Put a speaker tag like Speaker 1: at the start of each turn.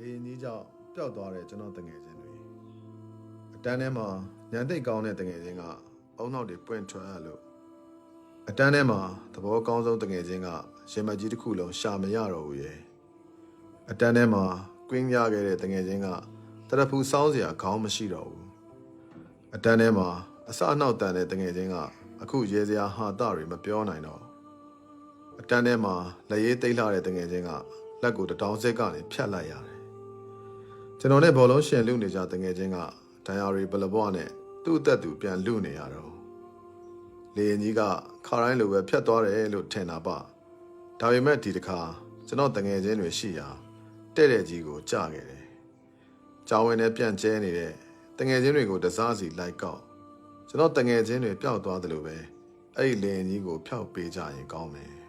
Speaker 1: လေရင်ကြီးကြောင့်ပျောက်သွားတဲ့ကျွန်တော်တငယ်ချင်းတွေအတန်းထဲမှာညံသိပ်ကောင်းတဲ့တငယ်ချင်းကအုံနောက်တွေပွင့်ထွက်ရလို့အတန်းထဲမှာသဘောကောင်းဆုံးတငယ်ချင်းကရင်မကြီးတစ်ခုလုံးရှာမရတော့ဘူးရဲ့အတန်းထဲမှာကွင်းရခဲ့တဲ့တငယ်ချင်းကတရဖူစောင်းစရာခေါင်းမရှိတော့ဘူးအတန်းထဲမှာအစအနောက်တန်တဲ့တငယ်ချင်းကအခုရေစရာဟာတတွေမပြောနိုင်တော့အတန်းထဲမှာလက်ရေးသိမ်းလာတဲ့တငယ်ချင်းကလက်ကိုတတောင်းစစ်ကနေဖြတ်လိုက်ရတယ်။ ကျွန်တော်နဲ့ဘောလုံးရှင်လူနေကြတငယ်ချင်းကဒိုင်ယာရီဘလဘွားနဲ့သူ့အသက်သူပြန်လူနေရတော့လေရင်ကြီးကခါတိုင်းလိုပဲဖြတ်သွားတယ်လို့ထင်တာပါ။ဒါပေမဲ့ဒီတစ်ခါကျွန်တော်တငယ်ချင်းတွေရှိရာတဲ့တဲ့ကြီးကိုကြားခဲ့တယ်။ကြောင်ဝင်နဲ့ပြန့်ကျဲနေတဲ့တငယ်ချင်းတွေကိုတစားစီလိုက်ကောက်ကျွန်တော်တငယ်ချင်းတွေပျောက်သွားတယ်လို့ပဲအဲ့ဒီလေရင်ကြီးကိုဖျောက်ပေးကြရင်ကောင်းမယ်